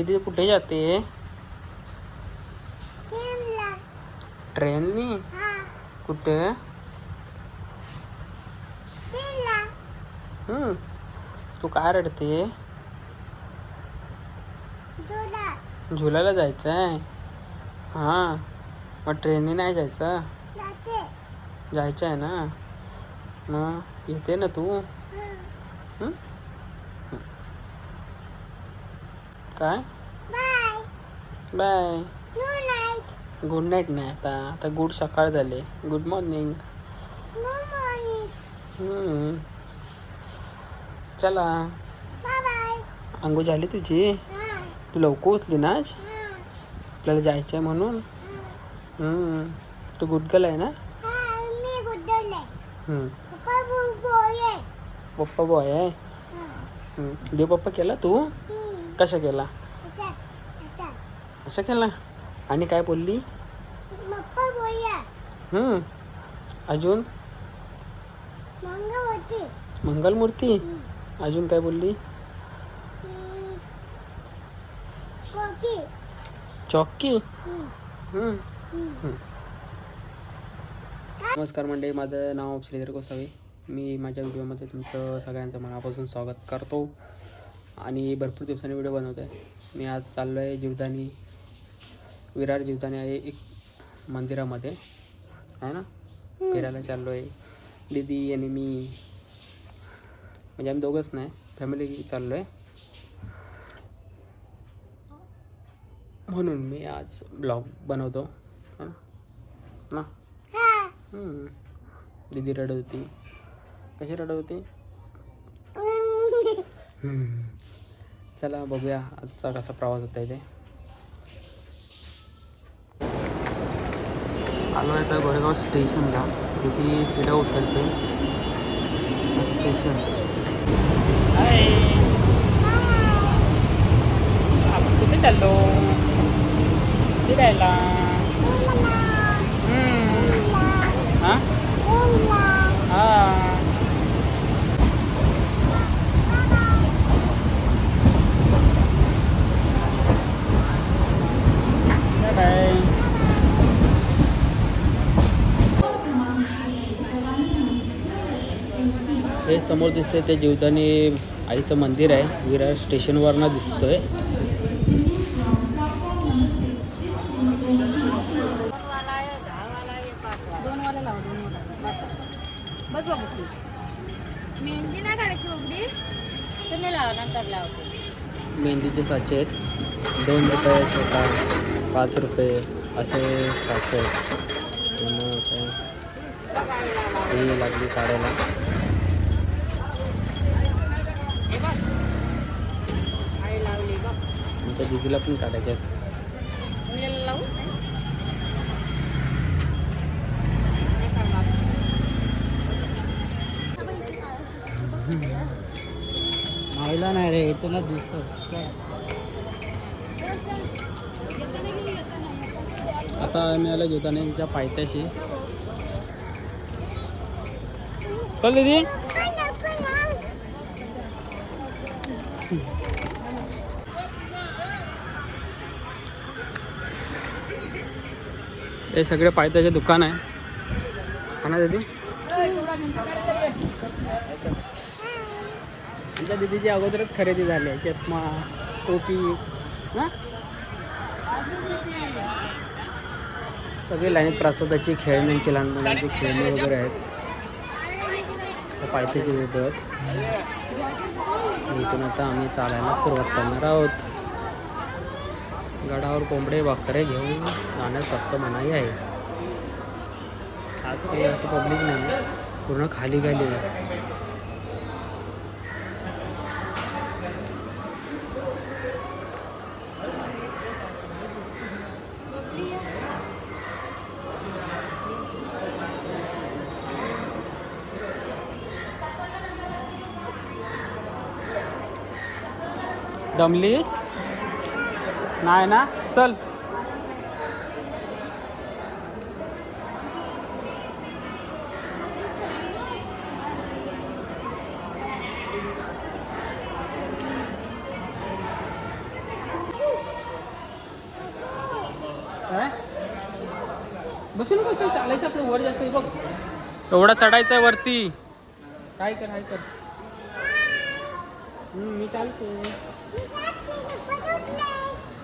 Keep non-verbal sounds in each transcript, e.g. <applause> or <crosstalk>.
दीदी कुठे जाते? ट्रेननी हा. कुठे? हम्म. तू काय रडते? दुला झुलायला जायचं आहे हां. मग ट्रेननी नाही जायचं? जायचं आहे ना? मग येते ना तू हं? काय bye bye good night good night नाही आता आता गुड सकाळ झाले. गुड मॉर्निंग गुड मॉर्निंग चला. बाय बाय अंघोळ झाली तुझी? तू लवकर उठली ना आज? आपल्याला जायचं आहे म्हणून हम्म. तू गुडगल आहे ना? हा. पप्पा बोये आहे. हा. देव पप्पा केला तू? कसा केला? असा केला? आणि काय बोलली? हम्म. अजून? मंगलमूर्ती. अजून काय बोलली. हम्म. नमस्कार मंडळी माझं नाव श्रीधर गोसावी मी माझ्या व्हिडिओमध्ये तुमचं सगळ्यांचं मनापासून स्वागत करतो. आणि भरपूर दिवसांनी व्हिडिओ बनवतो आहे मी आज चाललो आहे जीवदानी विरार जीवदानी आहे एक मंदिरामध्ये. आहे ना? फिरायला चाललो आहे दीदी आणि मी म्हणजे आम्ही दोघंच नाही फॅमिली चाललो आहे म्हणून मी आज ब्लॉग बनवतो. है ना? हा. दीदी रडत होती. कशी रडत होती. चला बघूया आजचा कसा प्रवास होता इथे आलो आहे तर गोरेगाव स्टेशनला. तिथे सिडा उतरते स्टेशन. आपण कुठे चाललो? फिरायला हे समोर दिसतंय ते जीवदानी आईचं मंदिर आहे. विरार स्टेशनवरनं दिसतोय. मेहंदी नाही काढायची उघडी तुम्ही लावा नंतर मेहंदीचे साचे आहेत. दोन रुपये छोटा. पाच रुपये असे साचे आहेत. मग लागली काढायला. आमच्या दिदीला पण काढायच्या माहिला मायला नाही रे इथूनच दिसत आता आम्ही आलो ज्योतानेच्या पायथ्याशी. चल दीदी. हे सगळे पायथ्याचे दुकान आहे. हा ना दीदी? आमच्या दीदीची अगोदरच खरेदी झाली आहे. चष्मा टोपी ना? सगळे लाईनीत प्रसादाची खेळण्यांची लहान मुलांची खेळणी वगैरे आहेत. पायथ्याचे देतात इथून आता आम्ही चालायला सुरुवात करणार आहोत. गडावर कोंबडे बकरे घेऊन जाण्यास सक्त मनाई आहे. आज काही असं पब्लिक नाही पूर्ण खाली खाली आहे. दमलीस नाही ना? चल. बसून बसून चालायचं आपलं वर जायचं बघ. एवढा चढायचा आहे वरती. काय कर हाय कर. मी चालतो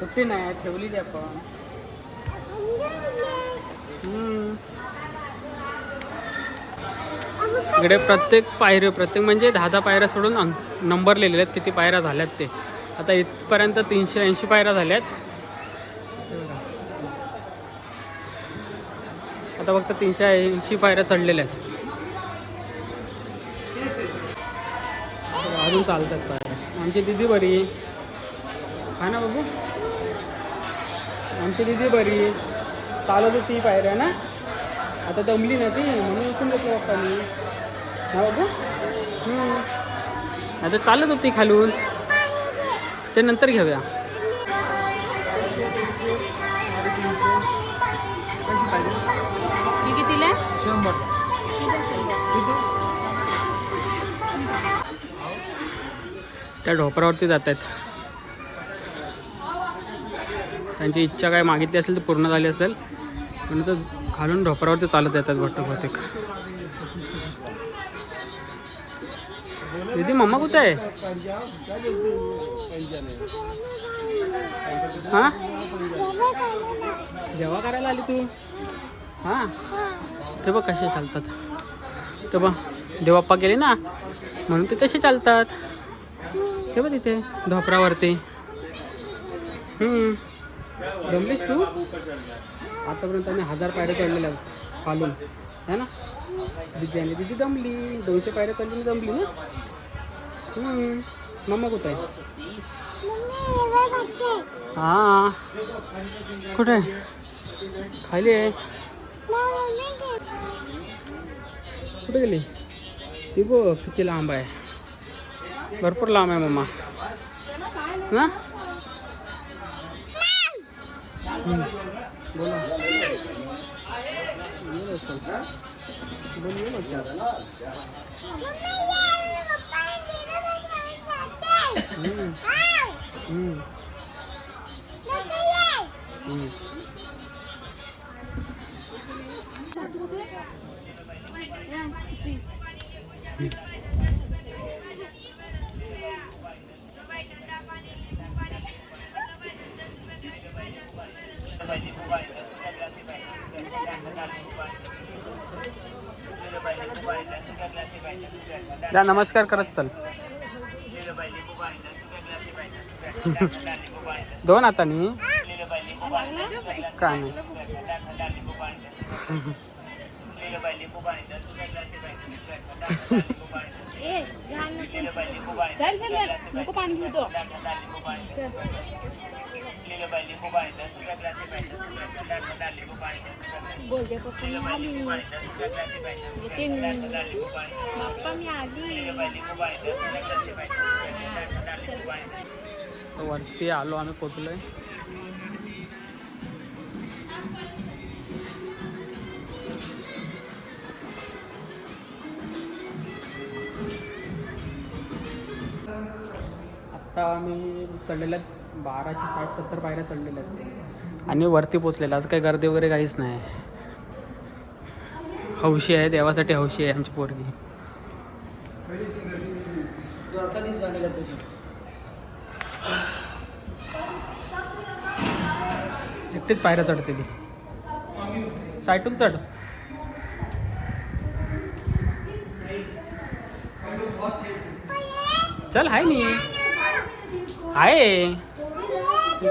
कुठे नाही ठेवली ती आपण इकडे प्रत्येक पायऱ्या प्रत्येक म्हणजे दहा दहा पायऱ्या सोडून अंक नंबर लिहिलेले आहेत किती पायऱ्या झाल्यात ते. आता इथपर्यंत तीनशे ऐंशी पायऱ्या झाल्यात. आता फक्त तीनशे ऐंशी पायऱ्या चढलेल्या आहेत. अजून चालतात पायऱ्या. आमची दिदी बरी. हा ना बाबू आमची दिदी बरी. चालत होती पायऱ्या ना. आता दमली ना ती म्हणून उठून घेतलं पप्पानी. हा बाबू हम्म. आता चालत होती खालून. ते नंतर घेऊया. मी कितीला? शंभर. त्या ढोपरावरती जात आहेत त्यांची इच्छा काय मागितली असेल तर पूर्ण झाली असेल. पण तर खालून ढोपरावरती चालत येतात वाटतं बहुतेक. दीदी मम्मा कुठं आहे? हा? जेव्हा करायला आली तू? हां? हा. ते बघ कसे चालतात. ते बघ देवाप्पा गेले ना म्हणून ते तसे चालतात. ते बघ तिथे ढोपरावरती. हम्म. जमलीस तू? आतापर्यंत आम्ही हजार पायऱ्या चढलेल्या आहेत खालून. है ना? दिदी आणि दिदी दमली. दोनशे पायऱ्या चढली दमली ना? मम्मा कुठं आहे? हा. हां कुठे खाली आहे. कुठे गेली? ती बघ किती लांब आहे. भरपूर लांब आहे मम्मा ना बोला ये लवकर. बोल ये लवकर. मम्मी ये, पप्पा जेवण करायला जाते. हम्म. हा. हम्म. नको ये. हम्म. द्या नमस्कार करत चल. दोन हातानी काय नाही. ए घाण नको. चल चल चल. नको पाणी घेतो बोल दे पप्पा मी आली. पप्पा मी आली. तर वरती आलो आम्ही पोचलोय आत्ता आम्ही चढलेल्या बाराशे साठ सत्तर पायऱ्या चढलेल्या आहेत. आणि वरती पोचलेला आज काही गर्दी वगैरे काहीच नाही. हौशी आहे देवासाठी हौशी आहे आमची पोरगी. एकटीच पायऱ्या चढते ती. साईटून चढ. चल हाय मी आहे ते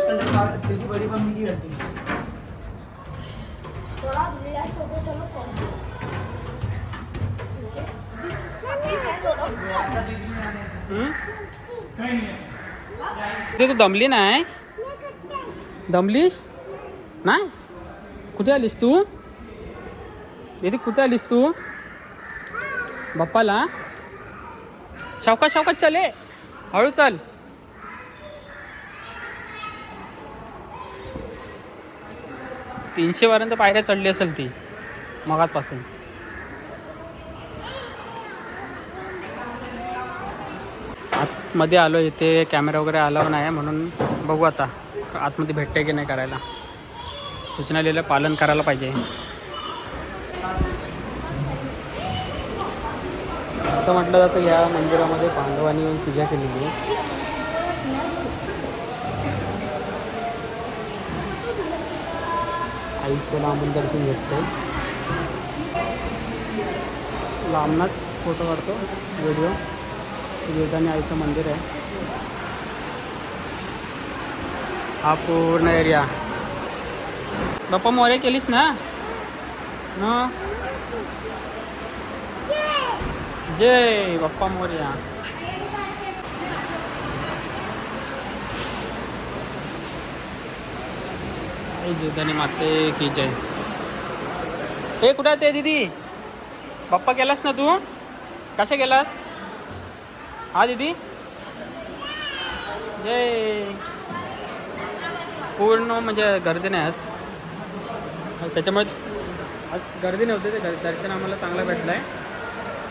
तू दमली नाही? दमलीस? नाही? कुठे आलीस तू? येते कुठे आलीस तू? बाप्पाला? शावकाश शावकात चले हळू चल. तीनशे पर्यंत पायऱ्या चढली असेल ती मगातपासून आतमध्ये आलो इथे कॅमेरा वगैरे आला नाही म्हणून बघू आता आतमध्ये भेटते की नाही करायला. सूचना लिहिलं पालन करायला पाहिजे. असं म्हटलं जातं या मंदिरामध्ये पांडवांनी येऊन पूजा केलेली आहे. आईचं लांबून दर्शन भेटतंय लांबनाच फोटो काढतो व्हिडिओ वेदाने आईचं मंदिर आहे. हा पूर्ण एरिया. बाप्पा मोरे केलीस ना? न? जय! बाप्पा मोर्या. आई दुधाने माते की जय. हे कुठं ते दीदी? बाप्पा केलास ना तू? कशा केलास हा दीदी? जय. पूर्ण म्हणजे गर्दी नाही आज. त्याच्यामुळे आज गर्दी नव्हती ते गर- दर्शन आम्हाला चांगलं भेटलं आहे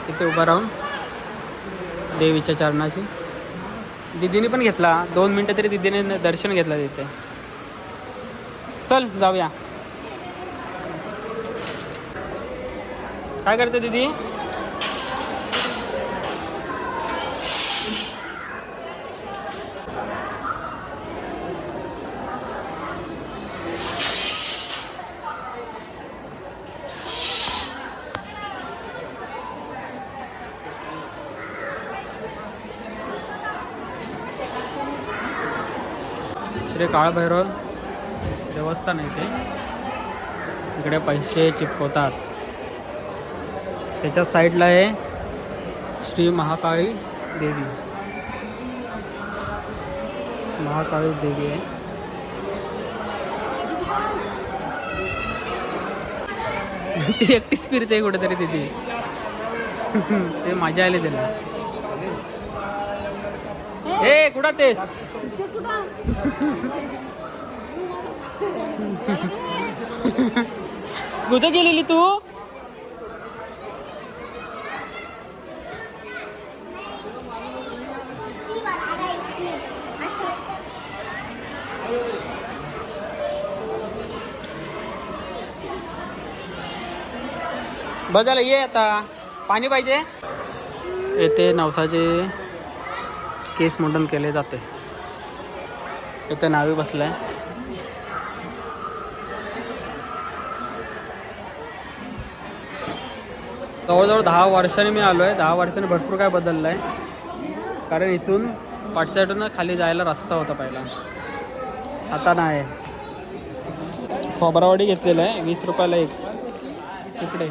तिथे उभा राहून. देवीच्या चरणाची दिदीने पण घेतला. दोन मिनटं तरी दिदीने दर्शन घेतलं तिथे. चल जाऊया. काय करते दीदी? श्री काळभैरव. व्यवस्था नाही ते. इकडे पैसे चिपकवतात. त्याच्या साईडला आहे श्री महाकाळी देवी. महाकाळी देवी आहे. ती एकटीच फिरते कुठेतरी तिथे. ते मजा आली त्याला. ए कुठं तेच <laughs> कुठे गेलेली तू? बघायला ये आता. पाणी पाहिजे? येथे नवसाचे केस मुंडन केले जाते. इथे नावी बसलंय. जवळजवळ दहा वर्षांनी मी आलो आहे दहा वर्षांनी भरपूर काय बदललं आहे कारण इथून पाठसाईडून खाली जायला रस्ता होता पहिला. आता नाही. खोबरावडी घेतलेलं आहे. वीस रुपयाला एक. तिकडे.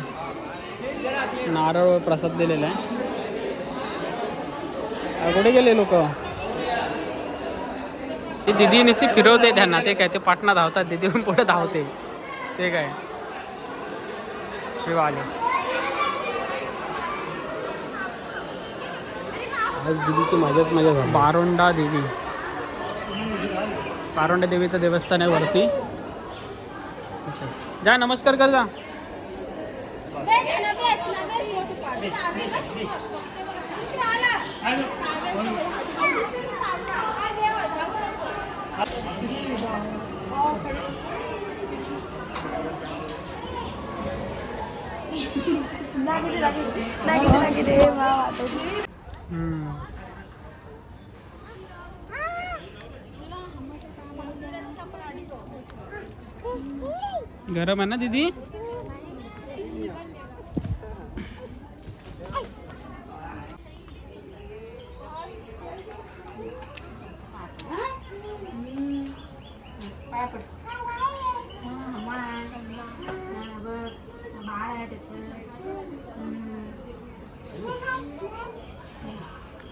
नारळ प्रसाद दिलेला आहे. कुठे गेले लोक? ती दिदी नुसती फिरवते त्यांना. ते काय ते पाटणा धावतात. दिदी पण पुढे धावते. ते काय? हे आले आज दिदीची माझ्याच मजा झाली बारोंडा देवी बारोंडा देवीचं देवस्थान आहे वरती जा नमस्कार कर जा हम्म. गरम आहे ना दीदी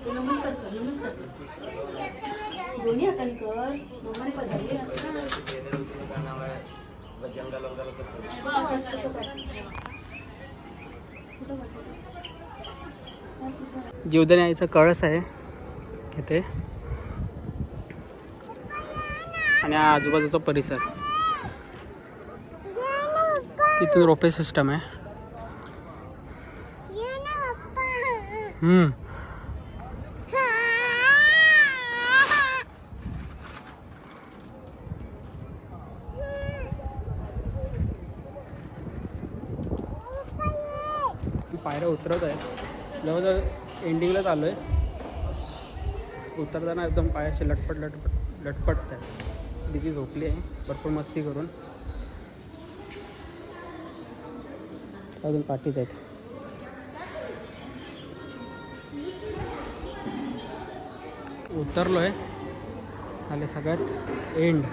नमस्कार कर नमस्कार कर दोन्ही हाताने कर दोघांनी पदार्थ जीवदानी आईचा कळस आहे इथे. आणि हा आजूबाजूचा परिसर. तिथून रोपे सिस्टम आहे हम्म. पायऱ्या उतरत आहे. जवळजवळ एंडिंगलाच आलो आहे. उतरताना एकदम पायाशी लटपट लटपट लटपट आहे दिदी झोपली आहे. भरपूर मस्ती करून. अजून पाठीच आहेत. उतरलो आहे आले सगळ्यात एंड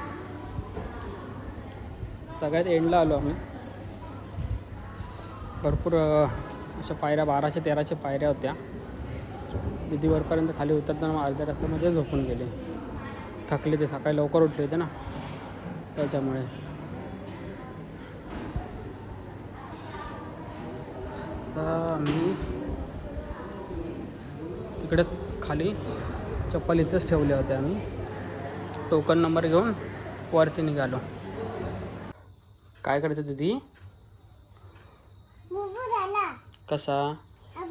सगळ्यात एंडला आलो आम्ही. भरपूर अ, अशा पायऱ्या बाराशे तेराशे पायऱ्या होत्या. दिदी वरपर्यंत खाली उतरताना अर्ध्या रस्त्यामध्ये झोपून गेले. थकले ते सकाळी लवकर उठले होते ना. त्याच्यामुळे. आम्ही तिकडेच खाली चप्पल इथेच ठेवले होते आम्ही. टोकन नंबर घेऊन वरती निघालो. काय करायचं दीदी कसा? हा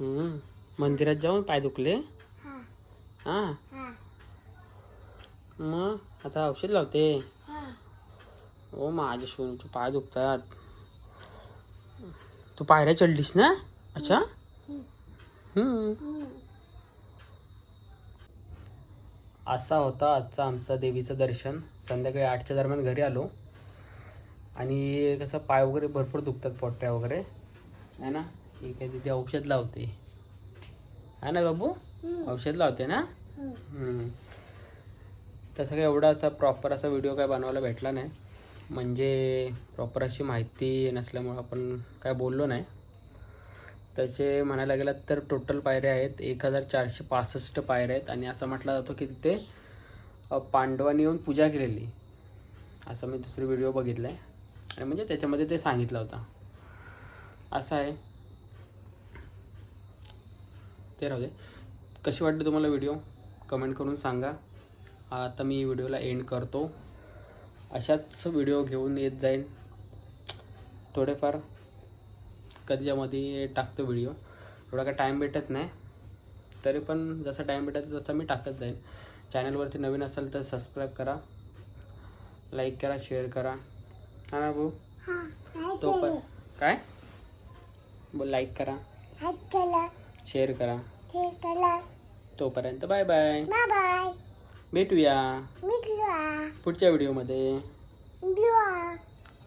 हम्म. मंदिरात जाऊन पाय दुखले? हा. हां? हा. मग आता औषध लावते. हा. ओ माझे सोनूचे पाय दुखतात. तू पायऱ्या चढलीस ना? अच्छा? हम्म. असा होता आजचा आमचा देवीचं दर्शन. संध्याकाळी आठच्या दरम्यान घरी आलो. आणि कसं पाय वगैरे भरपूर दुखतात पोटऱ्या वगैरे. आहे ना? ही काय तिथे औषध लावते. आहे ना बाबू? औषध लावते ना. तसं काय एवढा असा प्रॉपर असा व्हिडिओ काय बनवायला भेटला नाही. म्हणजे प्रॉपर अशी माहिती नसल्यामुळं आपण काय बोललो नाही. त्याचे म्हणायला गेलं तर टोटल पायऱ्या आहेत. एक हजार चारशे पासष्ट पायऱ्या आहेत. आणि असं म्हटलं जातं की तिथे पांडवांनी येऊन पूजा केलेली. असं मी दुसरी व्हिडिओ बघितला आहे आणि म्हणजे त्याच्यामध्ये ते सांगितलं होतं. असं आहे. ते राहू दे. कशी वाटली तुम्हाला व्हिडिओ कमेंट करून सांगा. आता मी व्हिडिओला एंड करतो. अशाच व्हिडिओ घेऊन येत जाईन. थोडेफार कधीच्यामध्ये टाकतो व्हिडिओ एवढा काय टाईम भेटत नाही. तरी पण जसा टाईम भेटायचा तसा मी टाकत जाईन. चॅनलवरती नवीन असाल तर सबस्क्राईब करा. लाईक करा शेअर करा. हा ना भाऊ? तो पण काय? लाईक करा. शेअर करा. तोपर्यंत बाय बाय बाय बाय भेटूया. पुढच्या व्हिडिओमध्ये.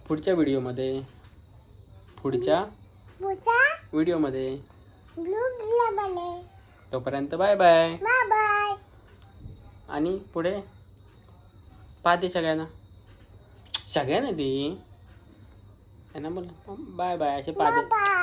पुढच्या व्हिडिओमध्ये. पुढच्या व्हिडिओमध्ये. तोपर्यंत बाय बाय बाय बाय आणि पुढे पाहते सगळ्यांना. सगळ्यांना ती. आहे ना बोल. बाय बाय असे पाहते.